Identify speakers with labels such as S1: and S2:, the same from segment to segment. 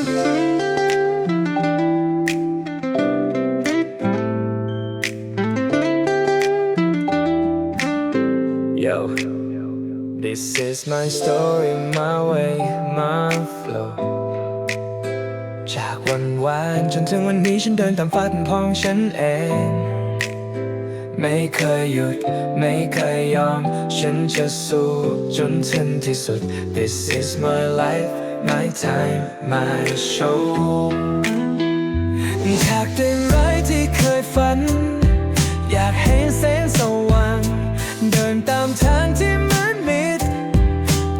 S1: Yo, this is my story, my way, my flow จากวันวานจนถึงวันนี้ฉันเดินตามฝันของฉันเอง ไม่เคยหยุด ไม่เคยยอม ฉันจะสู้จนถึงที่สุด This is my life my time my show จากเดินร้ายที่เคยฝัน อยากเห็นแสงสว่างเดินตามทางที่มืดมิด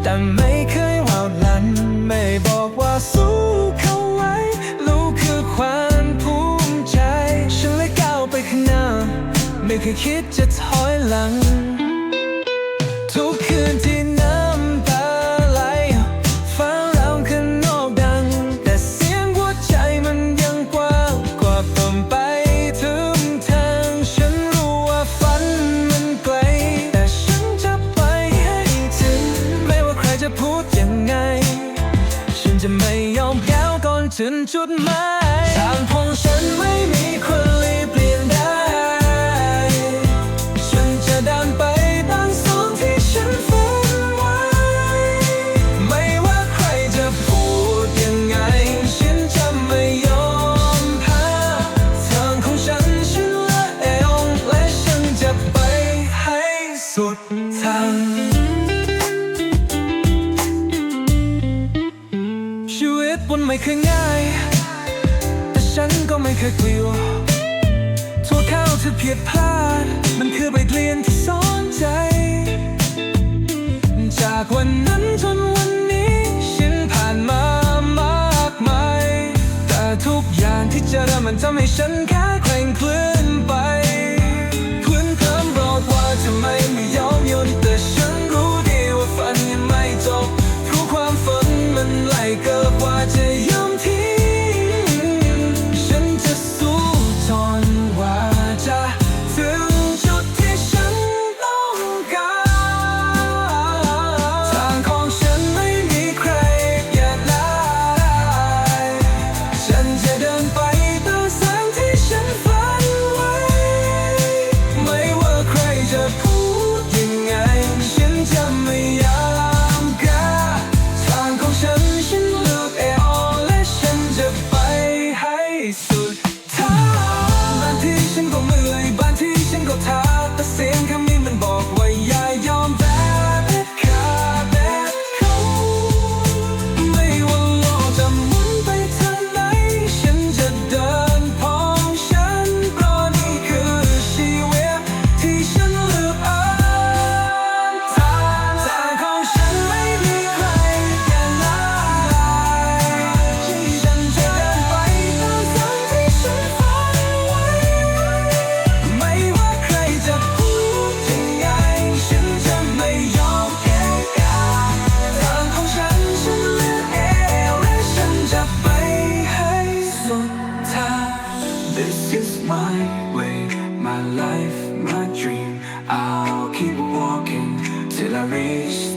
S1: แต่ไม่เคยหวาดลัน ไม่บอกว่าสู้เขาไว้ รู้คือความภูมิใจ ฉันเลยก้าวไปข้างหน้า ไม่เคยคิดจะถอยหลัง ไม่ยอมแพ้วก่อนถึงจุดหมายทางของฉันไม่มีคนลีบ ชีวิตมันไม่เคยง่าย แต่ฉันก็ไม่เคยกลัวทั่วข้าวที่ผิดพลาด มันคือบทเรียนที่สอนใจ จากวันนั้นจนวันนี้ฉันผ่านมามากมาย แต่ทุกอย่างที่เจอมันทำให้ฉันแค่แกร่งเคลื่อนไป waste.